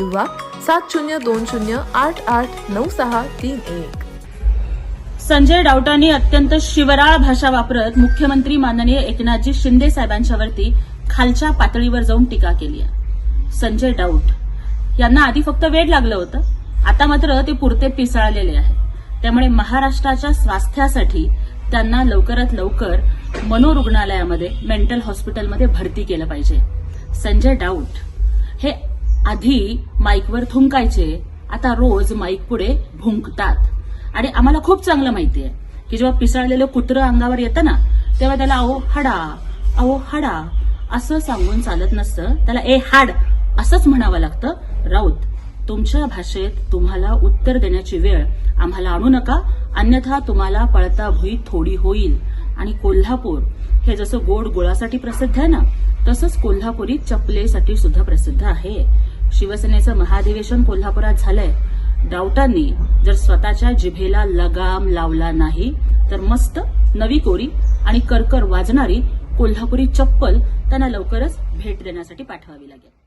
किंवा सात शून्य दोन शून्य आठ आठ नऊ सहा तीन एक. संजय डावटांनी अत्यंत शिवराळ भाषा वापरत मुख्यमंत्री माननीय एकनाथजी शिंदे साहेबांच्यावरती खालच्या पातळीवर जाऊन टीका केली आहे. संजय डाऊट. यांना आधी फक्त वेळ लागलं होतं. आता मात्र ते पुरते पिसाळलेले आहे त्यामुळे महाराष्ट्राच्या स्वास्थ्यासाठी त्यांना लवकरात लवकर मनोरुग्णालयामध्ये मेंटल हॉस्पिटलमध्ये भरती केलं पाहिजे. संजय डाऊट. हे आधी माईकवर थुंकायचे. आता रोज माईक पुढे भुंकतात. आणि आम्हाला खूप चांगलं माहिती आहे की जेव्हा पिसाळलेलं कुत्रं अंगावर येतं ना तेव्हा त्याला अहो हाडा अहो हाडा असं सांगून चालत नसतं. त्याला ए हाड असंच म्हणावं लागतं. राऊत तुमच्या भाषेत तुम्हाला उत्तर देण्याची वेळ आम्हाला आणू नका. अन्यथा तुम्हाला पळता भुई थोडी होईल. आणि कोल्हापूर हे जसं गोड गुळासाठी प्रसिद्ध आहे ना तसंच कोल्हापुरी चपलेसाठी सुद्धा प्रसिद्ध आहे. शिवसेनेचं महाधिवेशन कोल्हापुरात झालंय. डावटांनी जर स्वतःच्या जिभेला लगाम लावला नाही तर मस्त नवी कोरी आणि करकर वाजणारी कोल्हापुरी चप्पल त्यांना लवकरच भेट देण्यासाठी पाठवावी लागेल.